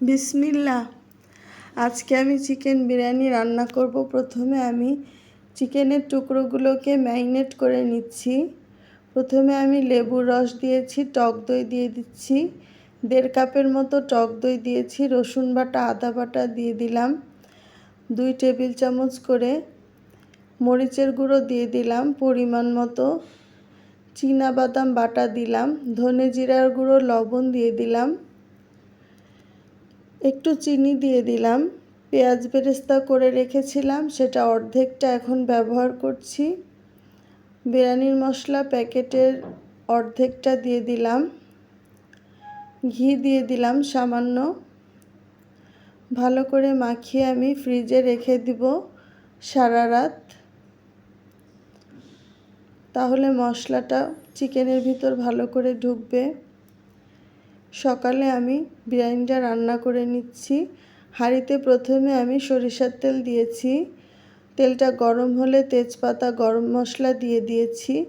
বিসমিল্লা আজকে আমি চিকেন বিরিয়ানি রান্না করব। প্রথমে আমি চিকেনের টুকরোগুলোকে ম্যারিনেট করে নিচ্ছি। প্রথমে আমি লেবুর রস দিয়েছি, টক দই দিয়ে দিচ্ছি। দেড় কাপের মতো টক দই দিয়েছি, রসুন বাটা, আদা বাটা দিয়ে দিলাম। দুই টেবিল চামচ করে মরিচের গুঁড়ো দিয়ে দিলাম পরিমাণ মতো। বাদাম বাটা দিলাম, ধনে জিরার গুঁড়ো, লবণ দিয়ে দিলাম। একটু চিনি দিয়ে দিলাম। পেঁয়াজ বেরেস্তা করে রেখেছিলাম, সেটা অর্ধেকটা এখন ব্যবহার করছি। বিরিয়ানির মশলা প্যাকেটের অর্ধেকটা দিয়ে দিলাম। ঘি দিয়ে দিলাম সামান্য। ভালো করে মাখিয়ে আমি ফ্রিজে রেখে দিব সারা রাত। তাহলে মশলাটা চিকেনের ভিতর ভালো করে ঢুকবে। সকালে আমি বিরিয়ানিটা রান্না করে নিচ্ছি। হাঁড়িতে প্রথমে আমি সরিষার তেল দিয়েছি। তেলটা গরম হলে তেজপাতা, গরম মশলা দিয়ে দিয়েছি।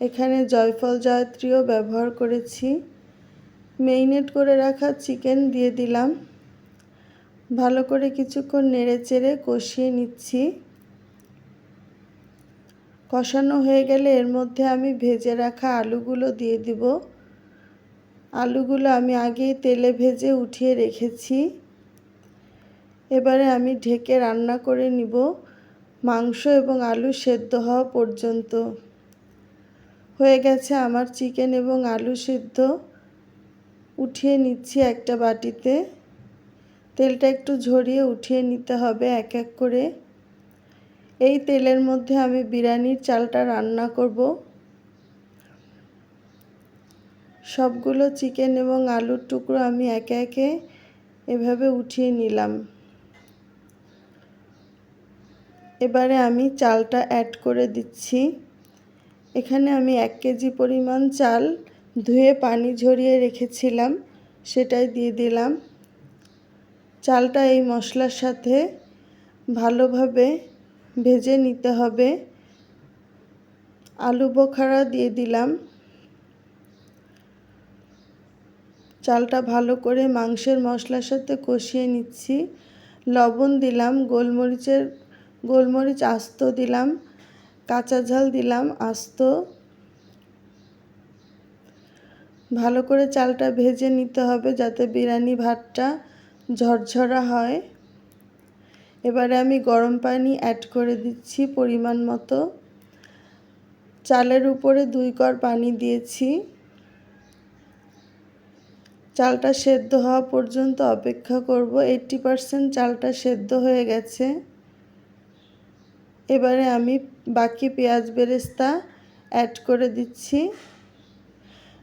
এখানে জয়ফল জয়ত্রীও ব্যবহার করেছি। মেরিনেট করে রাখা চিকেন দিয়ে দিলাম। ভালো করে কিছুক্ষণ নেড়ে চেড়ে কষিয়ে নিচ্ছি। কষানো হয়ে গেলে এর মধ্যে আমি ভেজে রাখা আলুগুলো দিয়ে দিব। আলুগুলো আমি আগেই তেলে ভেজে উঠিয়ে রেখেছি। এবারে আমি ঢেকে রান্না করে নিব মাংস এবং আলু সেদ্ধ হওয়া পর্যন্ত। হয়ে গেছে আমার চিকেন এবং আলু সিদ্ধ। উঠিয়ে নিচ্ছি একটা বাটিতে। তেলটা একটু ঝরিয়ে উঠিয়ে নিতে হবে এক এক করে। এই তেলের মধ্যে আমি বিরিয়ানির চালটা রান্না করব। সবগুলো চিকেন এবং আলুর টুকরো আমি একে একে এভাবে উঠিয়ে নিলাম। এবারে আমি চালটা অ্যাড করে দিচ্ছি। এখানে আমি এক কেজি পরিমাণ চাল ধুয়ে পানি ঝরিয়ে রেখেছিলাম, সেটাই দিয়ে দিলাম। চালটা এই মশলার সাথে ভালোভাবে ভেজে নিতে হবে। আলু বোখারা দিয়ে দিলাম। চালটা ভালো করে মাংসের মশলার সাথে কষিয়ে নিচ্ছি। লবণ দিলাম, গোলমরিচের, গোলমরিচ আস্ত দিলাম, কাঁচা ঝাল দিলাম, আস্ত। ভালো করে চালটা ভেজে নিতে হবে যাতে বিরিয়ানি ভাতটা ঝরঝরা হয়। এবারে আমি গরম পানি অ্যাড করে দিচ্ছি পরিমাণ মতো। চালের উপরে দুই কর পানি দিয়েছি। চালটা সেদ্ধ হওয়া পর্যন্ত অপেক্ষা করব। এইটটি পারসেন্ট চালটা সেদ্ধ হয়ে গেছে। এবারে আমি বাকি পেঁয়াজ বেরেস্তা অ্যাড করে দিচ্ছি।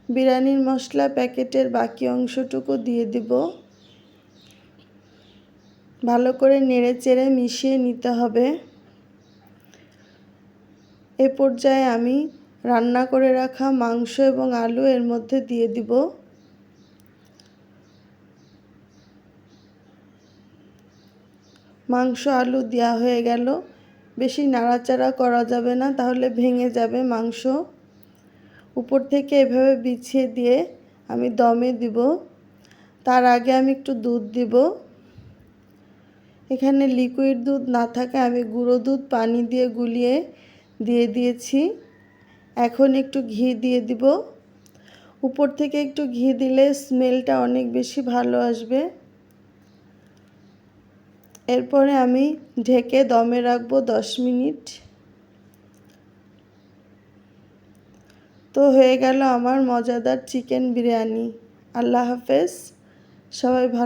বিরিয়ানির মশলা প্যাকেটের বাকি অংশটুকু দিয়ে দিব। ভালো করে নেড়ে চেড়ে মিশিয়ে নিতে হবে। এ পর্যায়ে আমি রান্না করে রাখা মাংস এবং আলু এর মধ্যে দিয়ে দিব। মাংস, আলু দেওয়া হয়ে গেল। বেশি নাড়াচাড়া করা যাবে না, তাহলে ভেঙে যাবে মাংস। উপর থেকে এভাবে বিছিয়ে দিয়ে আমি দমে দিব। তার আগে আমি একটু দুধ দিব। এখানে লিকুইড দুধ না থাকে আমি গুঁড়ো দুধ পানি দিয়ে গুলিয়ে দিয়ে দিয়েছি। এখন একটু ঘি দিয়ে দিব। উপর থেকে একটু ঘি দিলে স্মেলটা অনেক বেশি ভালো আসবে। এরপরে আমি ঢেকে দমে রাখব দশ মিনিট। তো হয়ে গেল আমার মজাদার চিকেন বিরিয়ানি। আল্লাহ হাফেজ। সবাই ভালো